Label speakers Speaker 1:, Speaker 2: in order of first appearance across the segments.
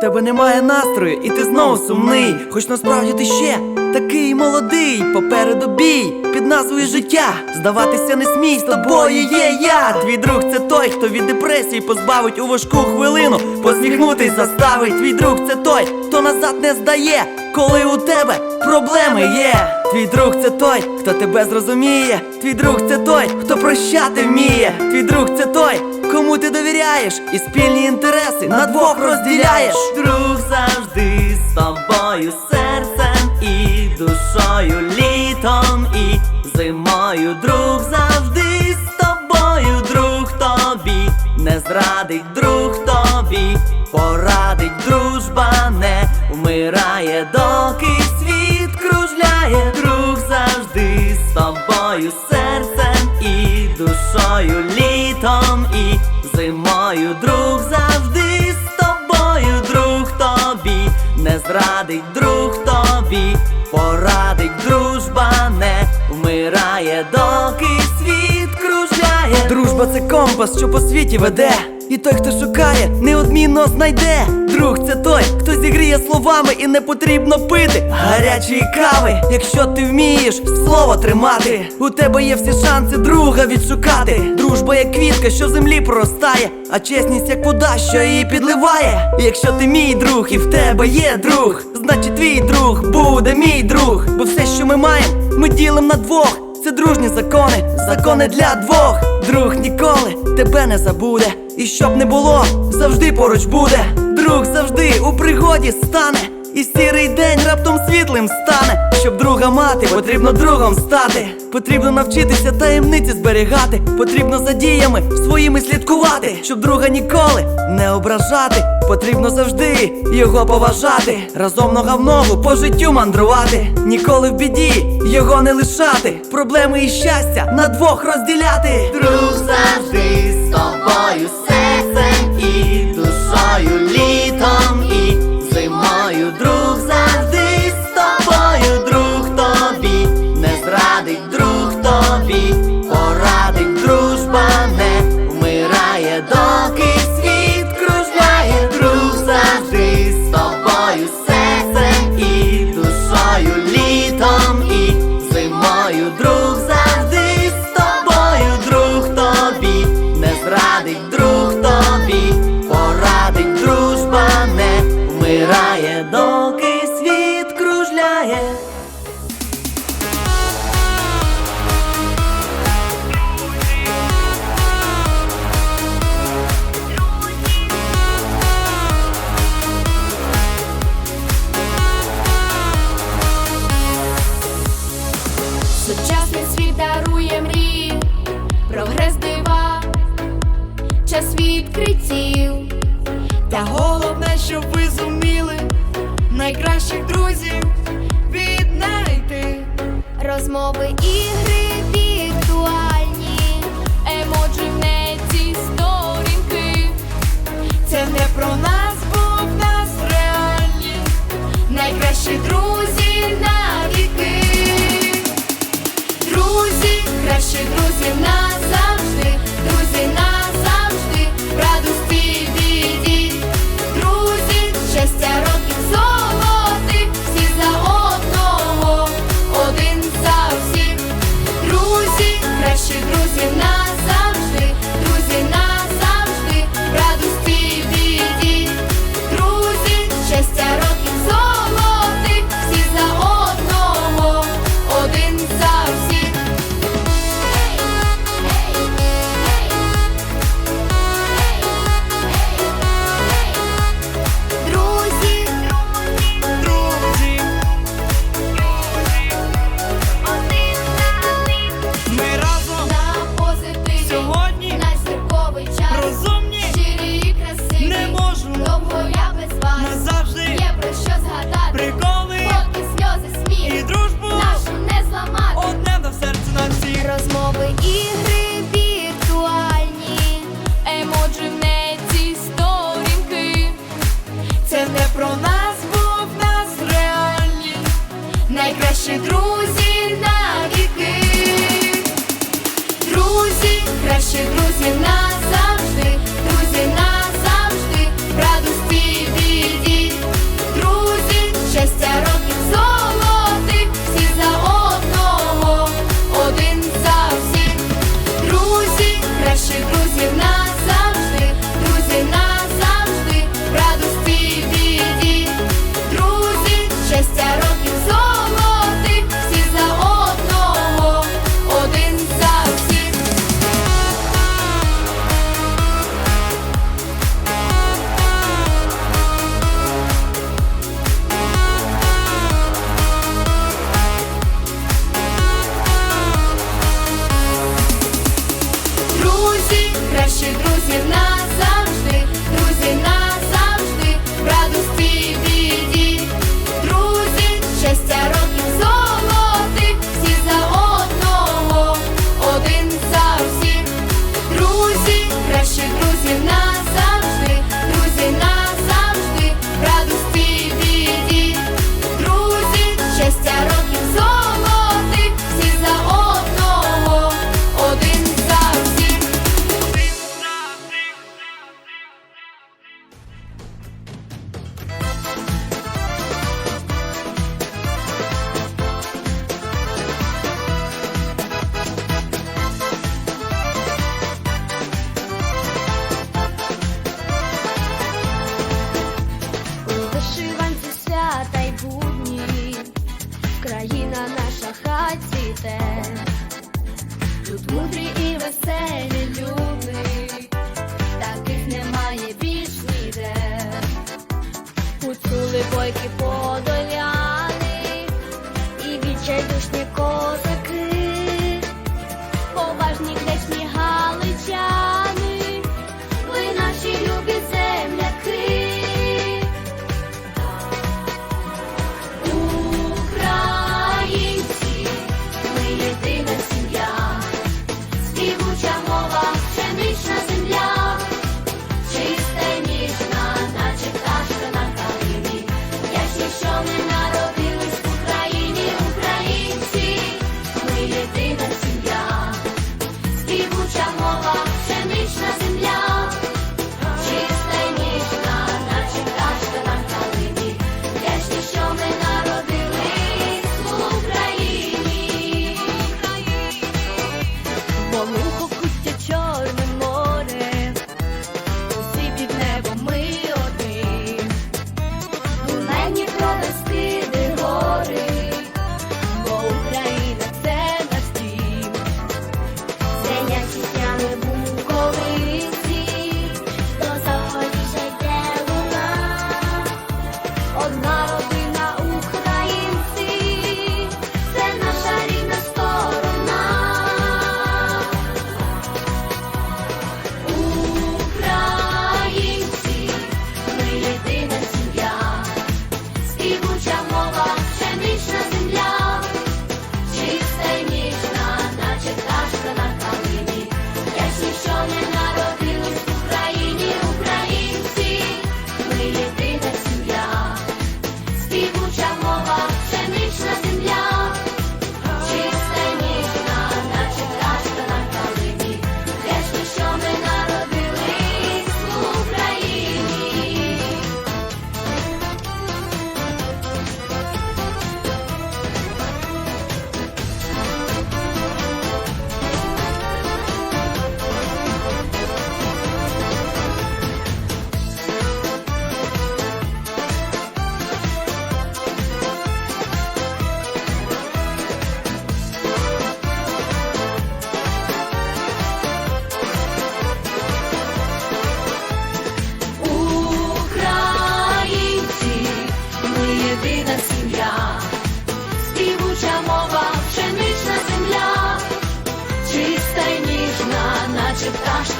Speaker 1: тебе немає настрою, і ти знову сумний. Хоч насправді ти ще такий молодий, попереду бій під назвою життя. Здаватися не смій, з тобою є я. Твій друг це той, хто від депресії позбавить у важку хвилину. Посміхнутись заставить. Твій друг це той, хто назад не здає, коли у тебе проблеми є. Твій друг це той, хто тебе зрозуміє. Твій друг це той, хто прощати вміє. Твій друг це той, кому ти довіряєш, і спільні інтереси на двох розділяєш. Друг завжди з тобою, серцем і душою, літом і зимою. Друг завжди з тобою, друг тобі не зрадить, друг не зрадить, друг тобі порадить, дружба не вмирає, доки світ кружляє. Дружба це компас, що по світі веде. І той, хто шукає, неодмінно знайде. Друг це той, хто зігріє словами і не потрібно пити гарячої кави. Якщо ти вмієш слово тримати, у тебе є всі шанси друга відшукати. Дружба як квітка, що в землі проростає, а чесність як вода, що її підливає. Якщо ти мій друг і в тебе є друг, значить твій друг буде мій друг. Бо все, що ми маємо, ми ділимо на двох. Це дружні закони, закони для двох. Друг ніколи тебе не забуде. І щоб не було, завжди поруч буде. Друг завжди у пригоді стане. І сірий день раптом світлим стане. Щоб друга мати, потрібно другом стати. Потрібно навчитися таємниці зберігати. Потрібно за діями своїми слідкувати. Щоб друга ніколи не ображати. Потрібно завжди його поважати. Разом нога в ногу по життю мандрувати. Ніколи в біді його не лишати. Проблеми і щастя на двох розділяти. Друг завжди з тобою, серцем і душою, літом
Speaker 2: відкриттів.
Speaker 3: Та головне, щоб ви зуміли найкращих друзів віднайти.
Speaker 2: Розмови, ігри віртуальні, емоджі в неті сторінки.
Speaker 3: Це не про нас, бо в нас реальні найкращі друзі навіки. Друзі, кращі друзі назавжди, Друзі, кращі друзі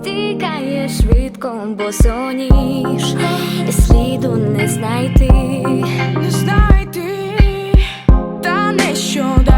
Speaker 4: стікає швидко, бо соніш. Сліду не знайти,
Speaker 3: не знайти, та не щодо.